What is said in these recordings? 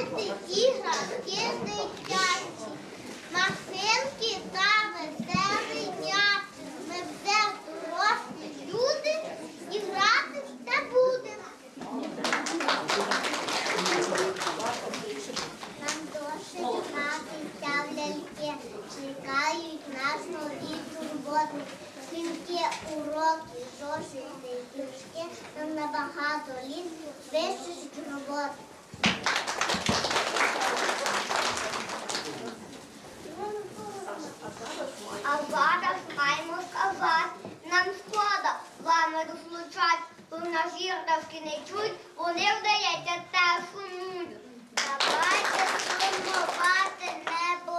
Грайте іграшки дитячі, машинки та веселиняти. Ми все дорослі люди і грати будемо. Нам досить гратися в чекають нас нові турботи. Тільки уроки, зошити і книжки нам набагато літ вищить роботи. А зараз маємо сказати, нам шкода вами розлучать, бо нас іграшки не чують, вони вдається те сумують. Давайте сумувати не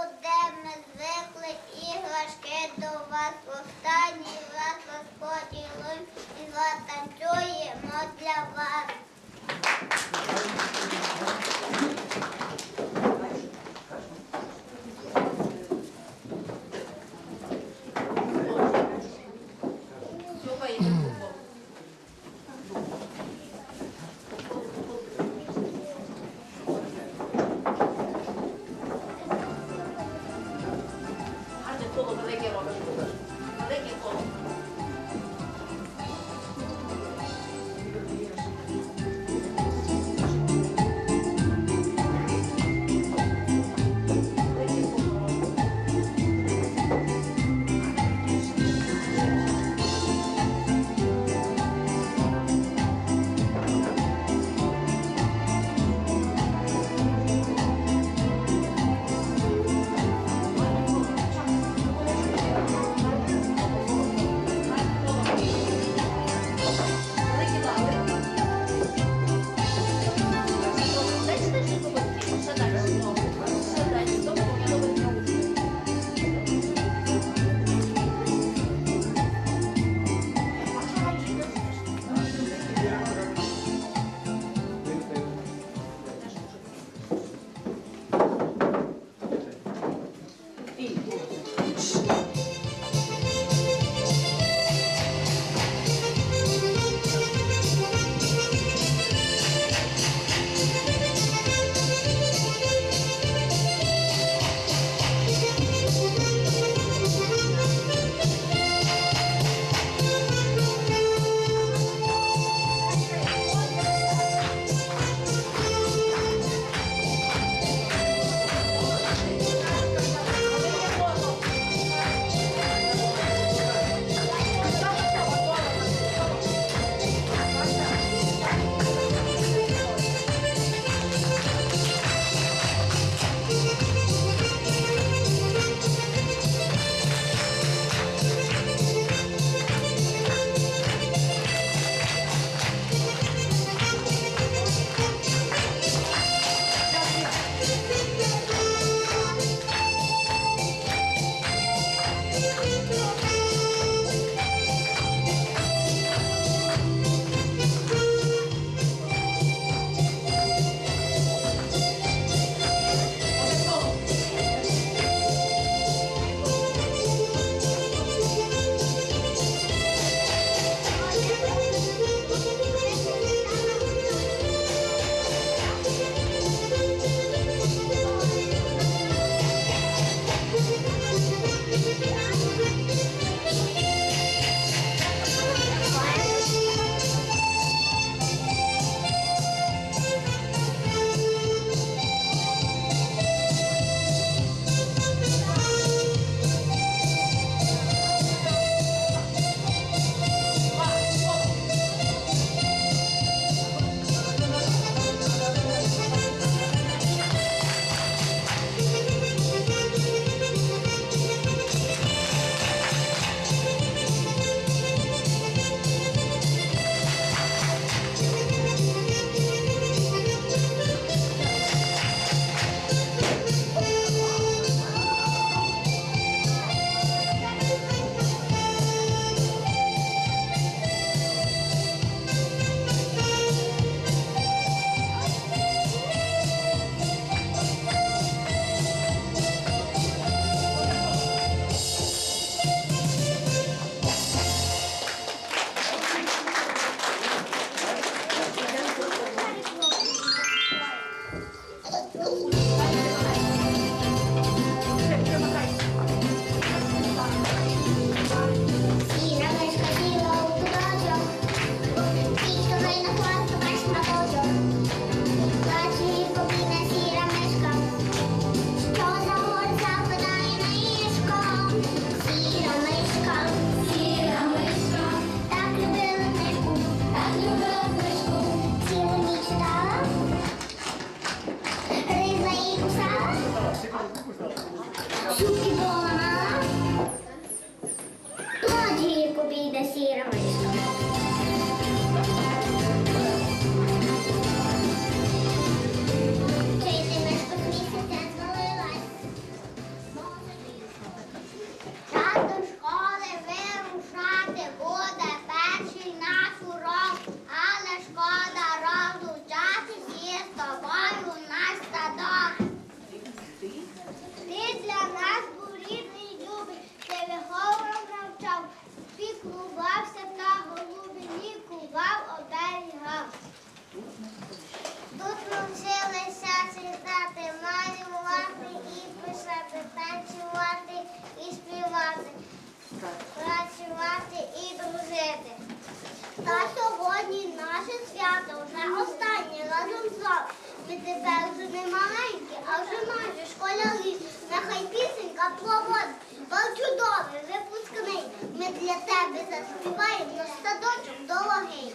Та сьогодні наше свято вже останнє разом з вами. Ми тепер вже не маленькі, а вже майже школярі. Нехай пісенька проводить, бо чудовий випускний. Ми для тебе заспіваємо наш садочок дорогий.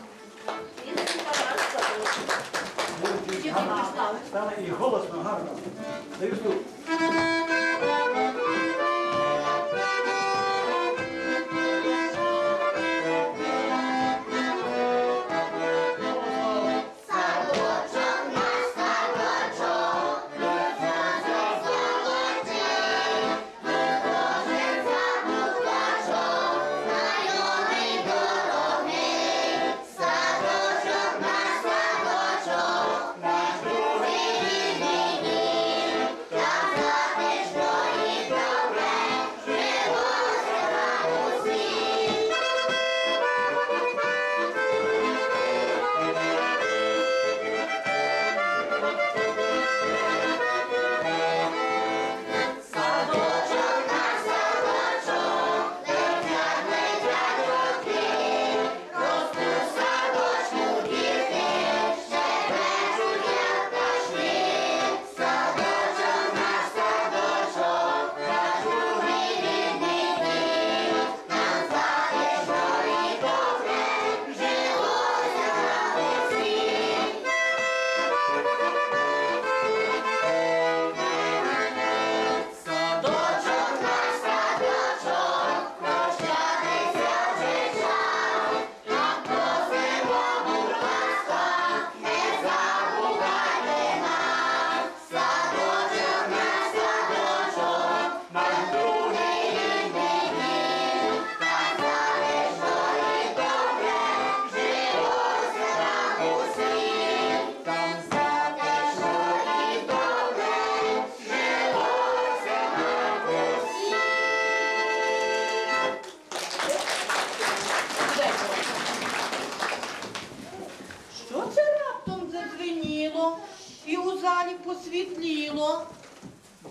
Стали і голосно, гарно. Даю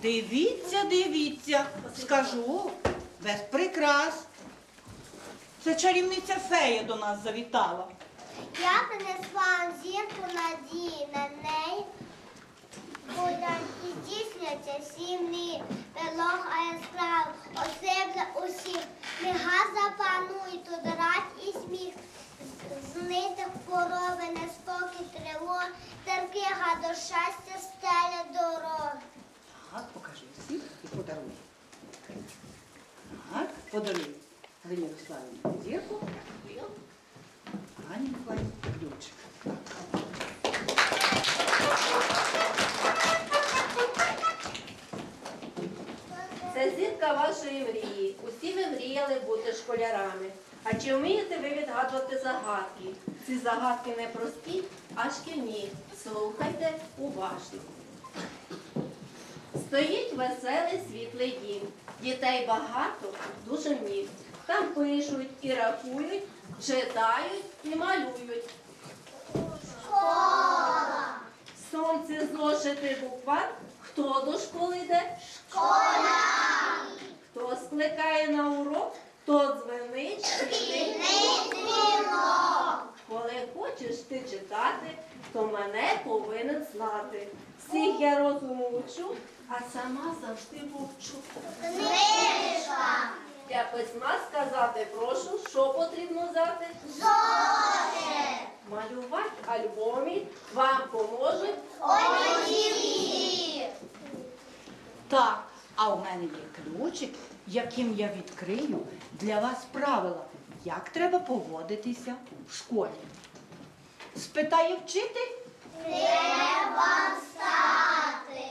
Дивіться, дивіться, скажу, без прикрас. Це чарівниця фея до нас завітала. Я принесла зірку надії на неї. Будуть здійсняться пилох, а яскрав, осипле усіх. Нехай запанує тут радь і сміх. Знити хвороби, неспокій, тривог, терпіга до щастя стеля дороги. Так, покажи всіх і подаруй. Так, подаруй. Галині Руславівні зірку. Ані Миколаївні ключик. Це зірка вашої мрії. Усі ви мріяли бути школярами. А чи вмієте ви відгадувати загадки? Ці загадки не прості, а шкільні. Слухайте уважно. Стоїть веселий світлий дім. Дітей багато, дуже вмів. Там пишуть і рахують, читають і малюють. Школа! сонці, зошити буквар. Хто до школи йде? Школа. Хто скликає на урок, хто дзвенить. Шкільний дзвінок. Коли хочеш ти читати, то мене повинен знати. Всіх я розуму учу, а сама завжди мовчу. Книжка. Для письма сказати прошу, що потрібно взяти. Зошит. Малювати альбомі вам поможуть. Олівці. Так, а у мене є ключик, яким я відкрию для вас правила, як треба поводитися в школі. Спитає вчитель, Треба встати.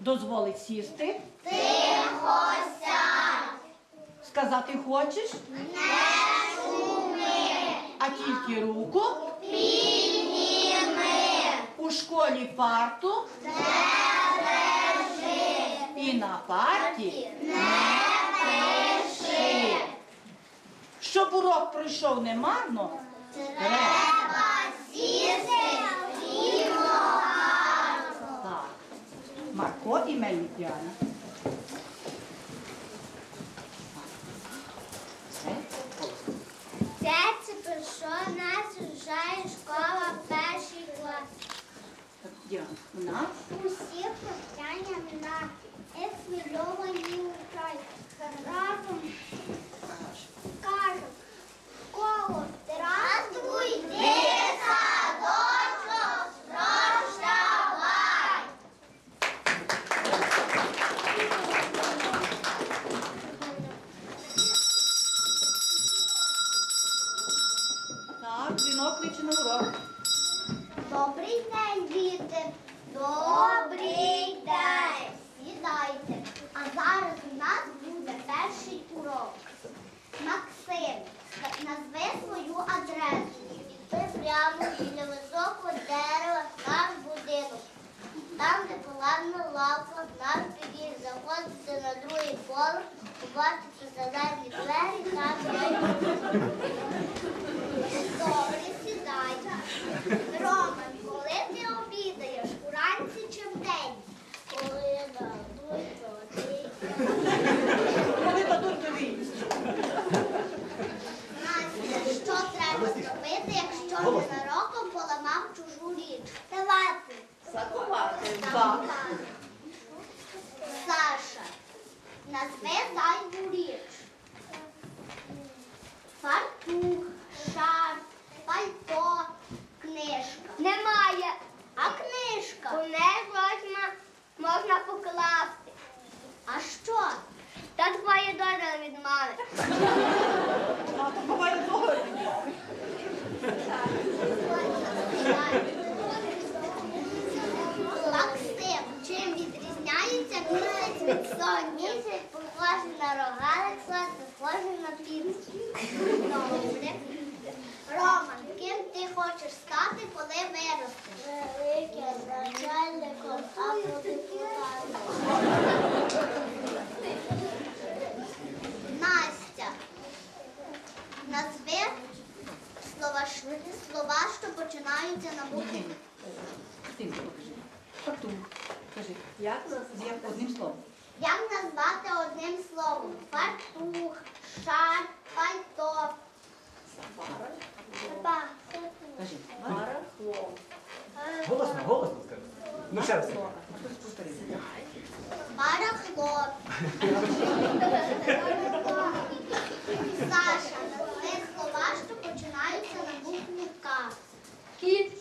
дозволить сісти, Тихо сядь. сказати хочеш, Не шуми. а тільки руку Підніми. у школі парту Не лежи. і на парті, Не пиши. Щоб урок пройшов немарно, Треба сісти рівно гарно. так. Марко і Мелітяна. Все? Це що нас вважає школа перший клас. У нас Усі повчання на ефільовані край. Разом кажуть, коло здравствуй, ти садочок, прощавай. так, дзвінок кличе на урок. Добрий день, діти. Добрий день. Сідайте. А зараз у нас буде перший урок. Максим, назви свою адресу. Йди прямо біля високого дерева наш будинок. Там, де поламна лавка, наш під'їзд заходите на другий поверх, побачите зелені двері, там є Добре, сідайте. Роман, коли ти обідаєш, уранці чи вдень? Коли дадуть води. Коли дадуть тобі? Настя, що треба зробити, якщо ненароком поламав чужу річ? Давати. Заховати. Так. Саша, назви зайву річ. Фартух, шар, пальто, книжка. Немає. А книжка? У неї можна, можна покласти. А що? Та твоє доля від мами. А то буває того. Максим, чим відрізняється місяць від сонця? Місяць похожий на рогалик, сонце схоже на північ. Добре. Роман, ким ти хочеш стати, коли виростеш? Великим начальником або депутатом. Настя, назви слова, слова, що починаються на букву Ти покажи. Фартух. Кажи, Як з як одним словом. Як назвати одним словом? Фартух, шар, пальто. Ба. Кажи. барахло? Голосно, голосно скажи. Ну ще раз. Барахло. Саша, назви слова, що починаються на букву К. Кіт.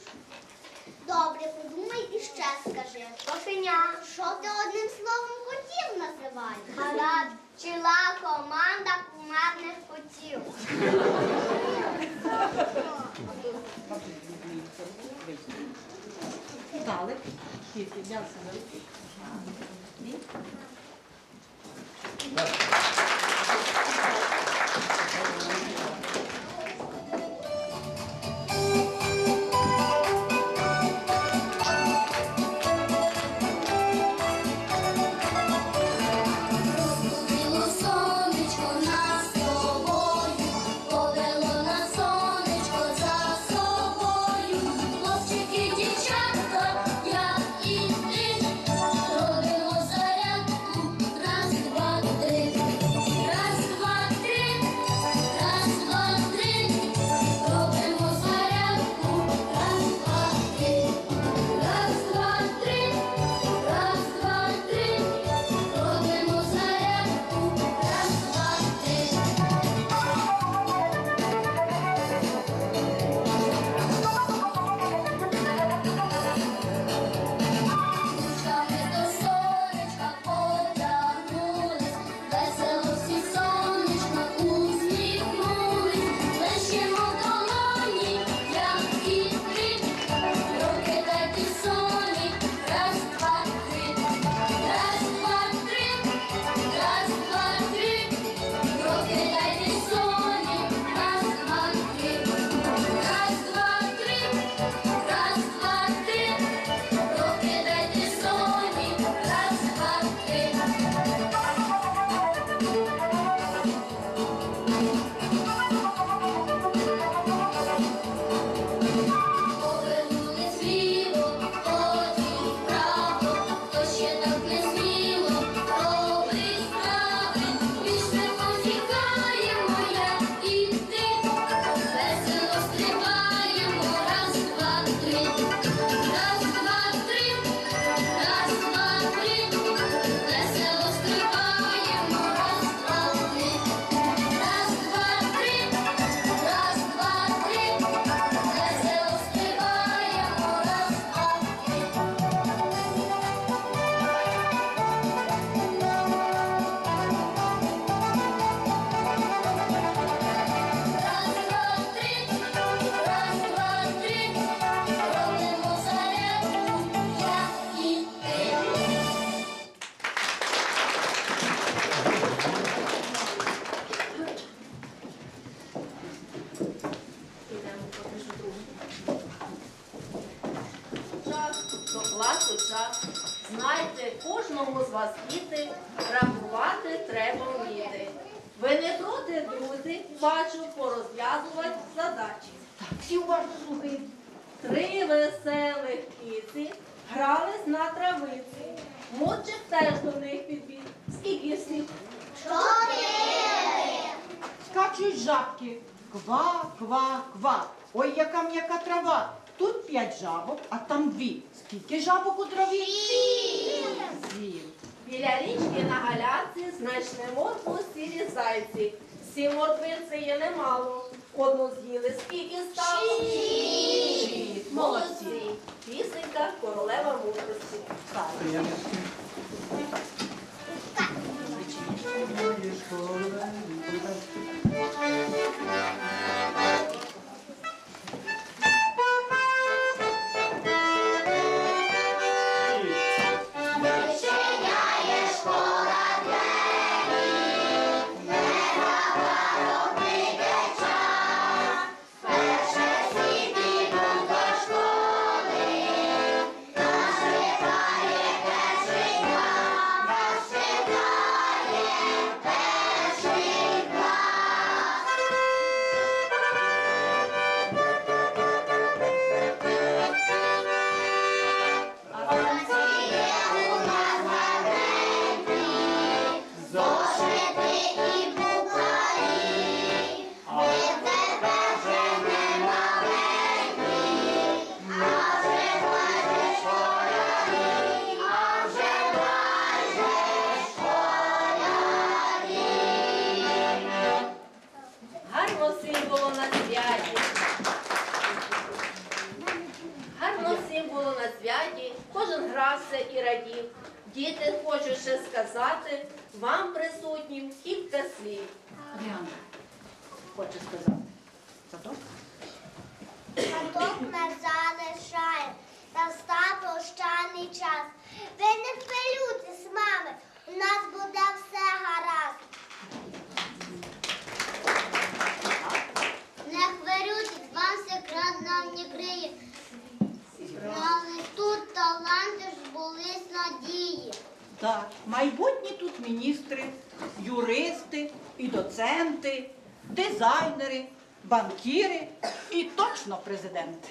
Добре, подумай і ще скажи. Кошеня. Що ти одним словом котів називаєш? Гаразд. Чила команда кумедних котів. Далек. Тільки взявся на руки. Всі. Три веселих кіці грались на травиці. Мучик теж до них підбіг. Скільки всіх? Скачуть жабки. Ква, ква, ква. Ой, яка м'яка трава. Тут п'ять жабок, а там дві. Скільки жабок у траві? Сім. Біля річки на галяці знайшли моркву сірі зайці. Сі морквиці є немало. Одну з'їли, скільки стало? Шість. Молодці. Пісенька королева мудрості. Так. Кожен грався і радів. Діти, хочу ще сказати, вам присутнім кілька слів. Діана, хоче сказати. Садок? Садок нас залишає, настав прощальний час. Ви не хвилюйтесь, мами, у нас буде все гаразд. Не хвилюйтесь, вам секрет нам не криє. Але тут таланти ж збулись надії. Так, майбутні тут міністри, юристи і доценти, дизайнери, банкіри і точно президенти.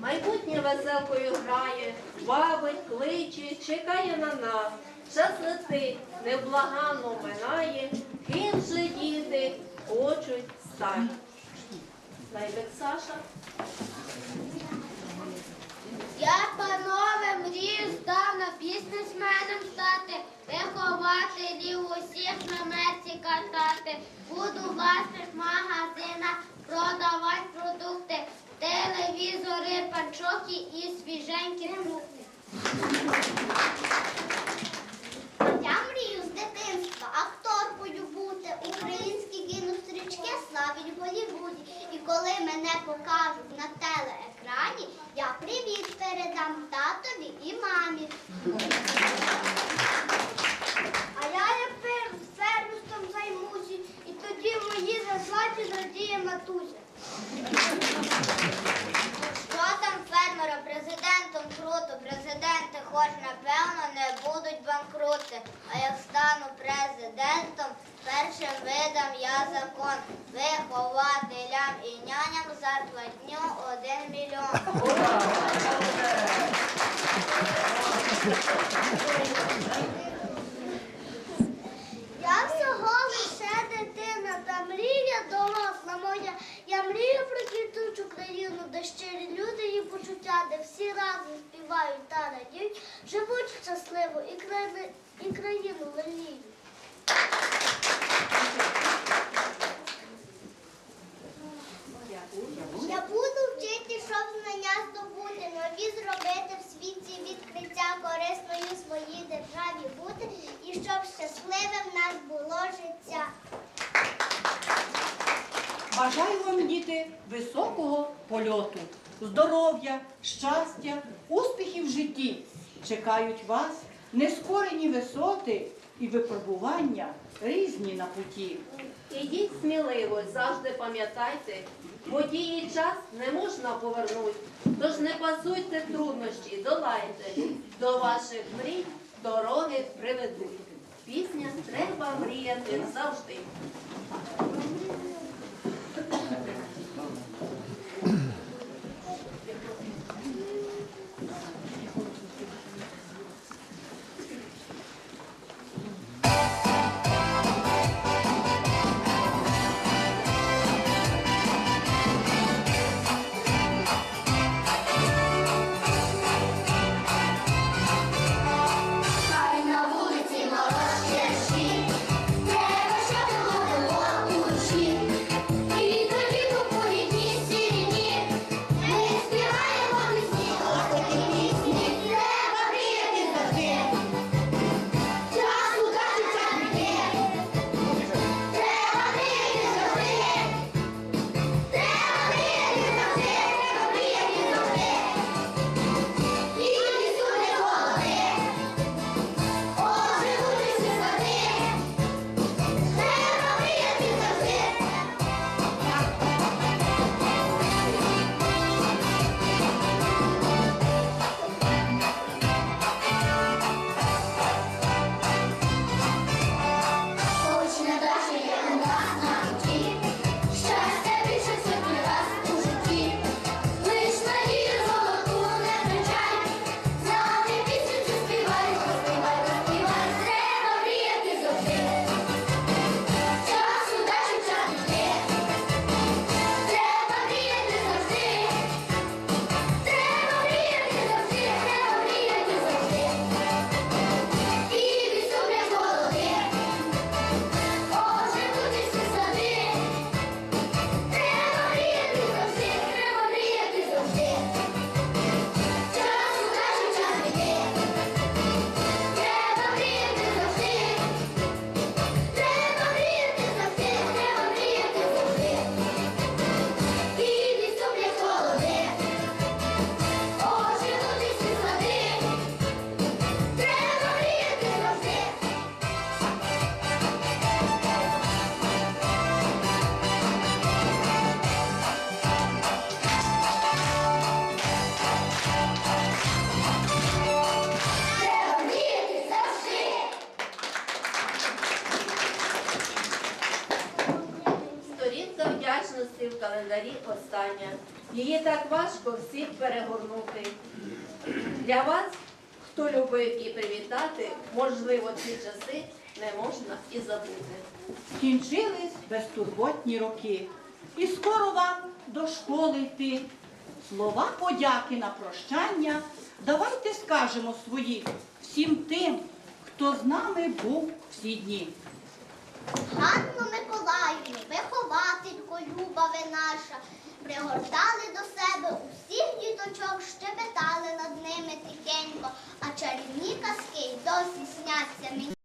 Майбутнє веселкою грає, бавить, кличе, чекає на нас. Час летить, невблаганно минає, ким же діти хочуть стати. Знайдек Саша. Я, панове, мрію здавна бізнесменом стати, вихователів усіх на мерці катати. Буду в ваших магазинах продавати продукти, телевізори, панчоки і свіженькі фрукти. Я мрію з дитинства акторкою бути. Українські кінострічки славить в Голівуді. І коли мене покажуть на телеекрані, я привіт передам татові і мамі. А я як фер- фермерством займуся, і тоді в моїй зарплаті зрадіє матуся. Що там фермера президентом круто? Президенти хоч напевно не будуть банкрути. А як стану президентом, першим видам я закон. Вихователям і няням зарплатню один мільйон. Я всього лише дитина, та мрія доросла моя. Я мрію про квітучу країну, де щирі люди і почуття, де всі разом співають та радіють, живуть щасливо і країну леліють. Я буду вчити, щоб знання здобути, нові зробити в світі відкриття корисною своїй державі бути, і щоб щасливим в нас було життя. Бажаю вам, діти, високого польоту, здоров'я, щастя, успіхів в житті. Чекають вас нескорені висоти і випробування різні на путі. Ідіть сміливо, завжди пам'ятайте, події час не можна повернути. Тож не пасуйте труднощі, долайте. До ваших мрій дороги приведуть. Пісня треба мріяти завжди. Остання. Її так важко всіх перегорнути. Для вас, хто любив і привітати, можливо, ці часи не можна і забути. Кінчились безтурботні роки. І скоро вам до школи йти. Слова подяки на прощання. Давайте скажемо свої всім тим, хто з нами був всі дні. Ганну Миколаївну, вихователько, люба ви наша, пригортали до себе усіх діточок, щебетали над ними тихенько, а чарівні казки досі сняться мені.